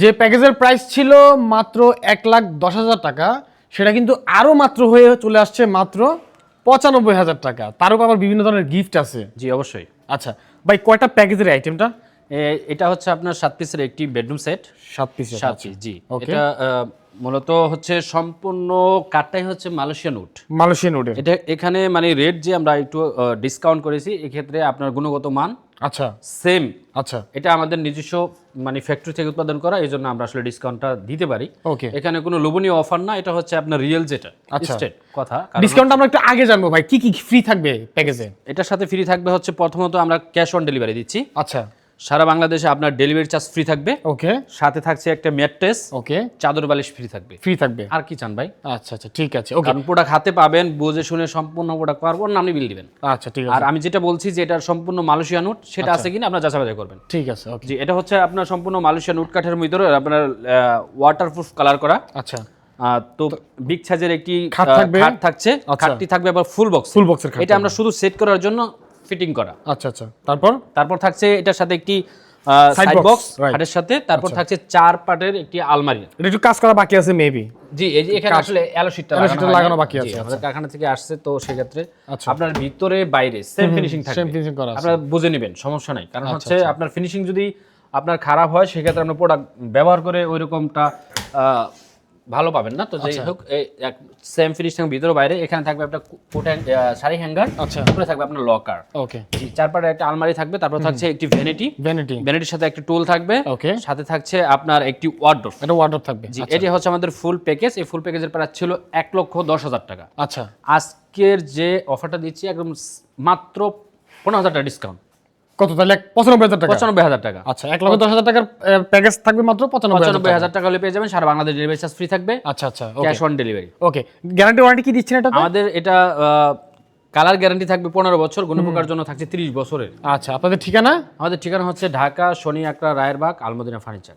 যে প্যাকেজের প্রাইস ছিল মাত্র এক লাখ দশ হাজার টাকা সেটা কিন্তু আরও মাত্র হয়ে চলে আসছে মাত্র পঁচানব্বই হাজার টাকা। তার উপর আবার বিভিন্ন ধরনের গিফট আছে। জি অবশ্যই। আচ্ছা ভাই কয়টা প্যাকেজের আইটেমটা এটা হচ্ছে আপনার সাত পিসের একটি বেডরুম সেট সাত পিস সাত পিস জি। এটা মূলত হচ্ছে সম্পূর্ণ কাঠটাই হচ্ছে মালয়েশিয়ান উড মালয়েশিয়ান উডের এটা এখানে মানে রেট যে আমরা একটু ডিসকাউন্ট করেছি এক্ষেত্রে আপনার গুণগত মান আচ্ছা। সেম আচ্ছা। এটা আমাদের নিজস্ব মানে ফ্যাক্টরি থেকে উৎপাদন করা এই জন্য আমরা আসলে ডিসকাউন্টটা দিতে পারি। ওকে এখানে কোনো লোভনীয় অফার না এটা হচ্ছে আপনার রিয়েল যেটা আচ্ছা। স্টেট কথা। ডিসকাউন্ট আমরা একটু আগে জানব ভাই কি কি ফ্রি থাকবে প্যাকেজে এটার সাথে ফ্রি থাকবে হচ্ছে প্রথমত আমরা ক্যাশ অন ডেলিভারি দিচ্ছি। আচ্ছা। সারা বাংলাদেশে আপনার ডেলিভারি চার্জ ফ্রি থাকবে। ওকে। সাথে থাকছে একটা ম্যাট্রেস ওকে। চাদর বালিশ ফ্রি থাকবে। ফ্রি থাকবে। আর কি চান ভাই? আচ্ছা আচ্ছা ঠিক আছে ওকে। কারণ প্রোডাক্ট হাতে পাবেন বুঝে শুনে সম্পূর্ণ প্রোডাক্ট পারব না আপনি বিল দিবেন। আচ্ছা ঠিক আছে। আর আমি যেটা বলছি যে এটার সম্পূর্ণ মালয়েশিয়া নোট সেটা আছে কিনা আপনার যাচাই করবেন। ঠিক আছে ওকে। জি এটা হচ্ছে আপনার সম্পূর্ণ মালয়েশিয়া নোট কাঠের ভিতরে আপনার ওয়াটারপ্রুফ কালার করা। আচ্ছা। তো বিগ সাইজের একটি খাট থাকছে। আচ্ছা। খাটটি থাকবে আবার ফুল বক্স ফুল বক্সের এটা আমরা শুধু সেট করার জন্য ফিটিং করা। আচ্ছা আচ্ছা। তারপর? তারপর থাকছে এটার সাথে একটি সাইড বক্স. খাটের সাথে। তারপর থাকছে চার পাটের একটি আলমারি। এটা একটু কাজ করা বাকি আছে মেবি জি এই যে এখানে আসলে অ্যালো শিটটা লাগানো বাকি আছে, আমাদের কারখানা থেকে আসছে তো সেক্ষেত্রে আচ্ছা। আপনার ভিতরে বাইরে সেম ফিনিশিং সেম ফিনিশিং করা আপনারা বুঝে নেবেন সমস্যা নাই। কারণ আচ্ছা, হচ্ছে আপনার ফিনিশিং যদি আপনার খারাপ হয় সেক্ষেত্রে আপনার প্রোডাক্ট ব্যবহার করে ওই রকমটা আহ, ভালো পাবেন না। তো যাই আচ্ছা। হোক সেম ফিনিশিং ভিতরে বাইরে এখানে থাকবে আপনার কোট শাড়ি হ্যাঙ্গার আচ্ছা। উপরে থাকবে আপনার লকার ওকে চারপাটে একটা আলমারি থাকবে তারপর থাকছে একটি ভ্যানিটি ভ্যানিটি ভ্যানিটির সাথে একটা টুল থাকবে ওকে সাথে থাকছে আপনার একটি ওয়ার্ডরোব এটা ওয়ার্ডরোব থাকবে। জি এটি হচ্ছে আমাদের ফুল প্যাকেজ এই ফুল প্যাকেজের প্রাইস ছিল এক লক্ষ দশ হাজার টাকা। আচ্ছা। আজকের যে অফারটা দিচ্ছি একদম মাত্র পনেরো হাজার টাকা ডিসকাউন্ট কত তাহলে? পঁচানব্বই হাজার টাকা। পঁচানব্বই হাজার টাকা। আচ্ছা এক লক্ষ দশ হাজার টাকার প্যাকেজ থাকবে মাত্র পঁচানব্বই হাজার টাকা। হলে পেয়ে যাবেন সারা বাংলাদেশ ডেলিভারি চার্জ ফ্রি থাকবে। আচ্ছা আচ্ছা cash on delivery okay guarantee warranty কি দিচ্ছেন এটা আমাদের এটা কালার গ্যারান্টি থাকবে পনেরো বছর কোনো প্রকার জন্য থাকছে তিরিশ বছরের। আচ্ছা আপনাদের ঠিকানা? আমাদের ঠিকানা হচ্ছে ঢাকা শনি আকরা রায়েরবাগ আলমদিনা ফার্নিচার।